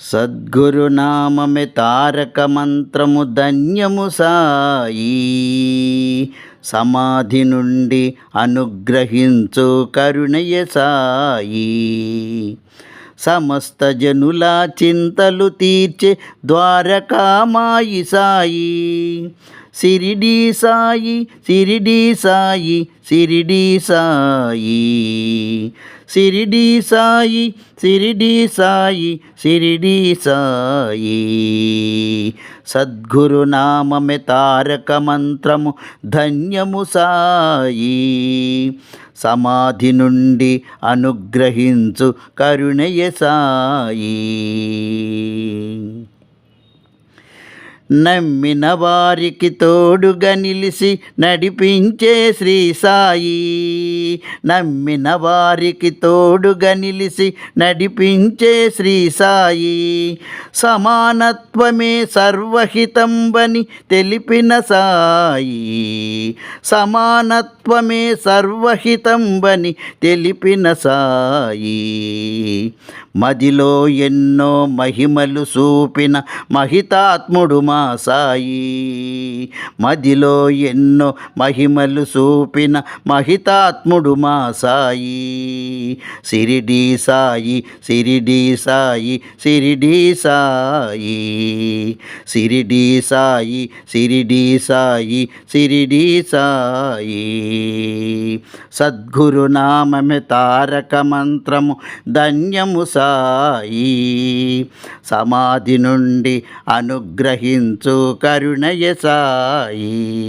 సద్గురునామమే తారక మంత్రము ధన్యము సాయి. సమాధి నుండి అనుగ్రహించు కరుణయ సాయి. సమస్త జనుల చింతలు తీర్చే ద్వారకామాయి సాయి. సిరిడి సాయి సిరిడి సాయి సిరిడి సాయి. సిరిడి సాయి సిరిడి సాయి సిరిడి సాయి. సద్గురునామమే తారక మంత్రము ధన్యము సాయి. సమాధి నుండి అనుగ్రహించు కరుణయ సాయి. నమ్మిన వారికి తోడుగా నిలిసి నడిపించే శ్రీ సాయి. నమ్మిన వారికి తోడుగా నిలిసి నడిపించే శ్రీ సాయి. సమానత్వమే సర్వహితంబని తెలిపిన సాయి. సమానత్వమే సర్వహితంబని తెలిపిన సాయి. మదిలో ఎన్నో మహిమలు చూపిన మహితాత్ముడు మా సాయి. మదిలో ఎన్నో మహిమలు చూపిన మహితాత్ముడు మా సాయి. సిరిడి సాయి సిరిడి సాయి సిరిడి సాయి. సిరిడి సాయి సిరిడి సాయి సిరిడి సాయి. సద్గురునామమే తారక మంత్రము ధన్యము సాయి. సమాధి నుండి అనుగ్రహించ కరుణయ సాయి.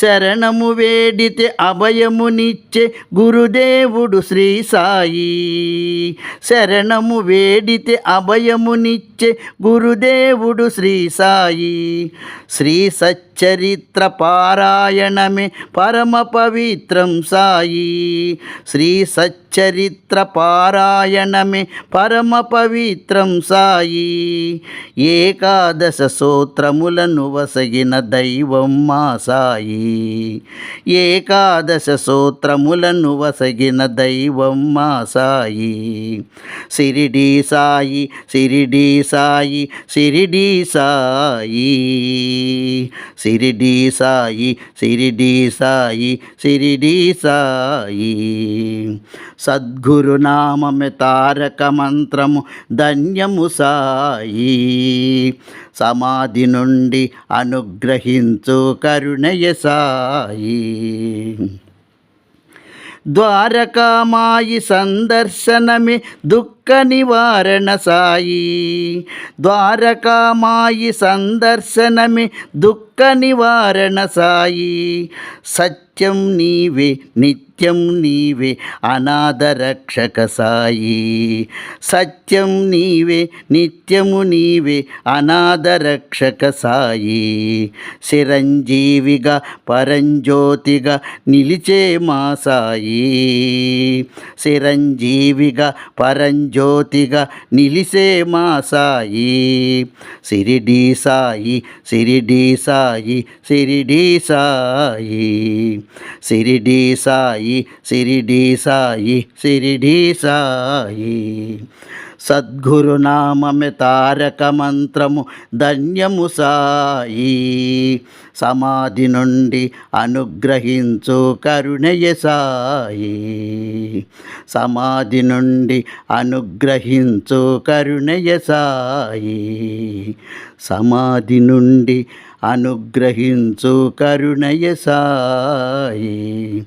శరణము వేడితే అభయమునిచ్చే గురుదేవుడు శ్రీ సాయి. శరణము వేడితే అభయమునిచ్చే గురుదేవుడు శ్రీ సాయి. శ్రీ చరిత్ర పారాయణమే పరమ పవిత్రం సాయి. శ్రీ సచ్చరిత్ర పారాయణమే పరమ పవిత్రం సాయి. ఏకాదశ సూత్రములను వసగిన దైవం మా సాయి. ఏకాదశ సూత్రములను వసగిన దైవం మా సాయి. సిరిడి సాయి సిరిడి సాయి సిరిడి సాయి. సిరిడి సాయి సిరిడి సాయి సిరిడి సాయి. సద్గురునామమే తారక మంత్రము ధన్యము సాయి. సమాధి నుండి అనుగ్రహించు కరుణయ సాయి. ద్వారకామాయి సందర్శనమే దుఃఖ దుఃఖ నివారణ సాయి. ద్వారకామాయి సందర్శనమే దుఃఖ నివారణ సాయి. సత్యం నీవే నిత్యం నీవే అనాథ రక్షక సాయి. సత్యం నీవే నిత్యము నీవే అనాథ రక్షక సాయి. చిరంజీవిగా పరంజ్యోతిగా నిలిచే మా సాయి. చిరంజీవిగా పరంజ్యో జ్యోతిగా నిలిసే మా సాయి. సిరిడి సాయి సిరిడి సాయి సిరిడి సాయి. సిరిడి సాయి సిరిడి సాయి సిరిడి సాయి. సద్గురునామమే తారక మంత్రము ధన్యము సాయి. సమాధి నుండి అనుగ్రహించు కరుణయ సాయి. సమాధి నుండి అనుగ్రహించు కరుణయ సాయి. సమాధి నుండి అనుగ్రహించు కరుణయ సాయి.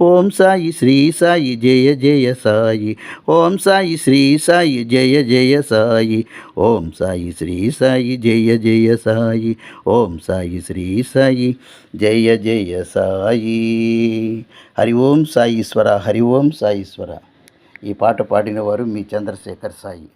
ఓం సాయి శ్రీ సాయి జయ జయ సాయి. ఓం సాయి శ్రీ సాయి జయ జయ సాయి. ఓం సాయి శ్రీ సాయి జయ జయ సాయి. ఓం సాయి శ్రీ సాయి జయ జయ సాయి. హరి ఓం సాయి స్వర హరి ఓం సాయి స్వర ఈ పాట పాడినవారు మీ చంద్రశేఖర్ సాయి.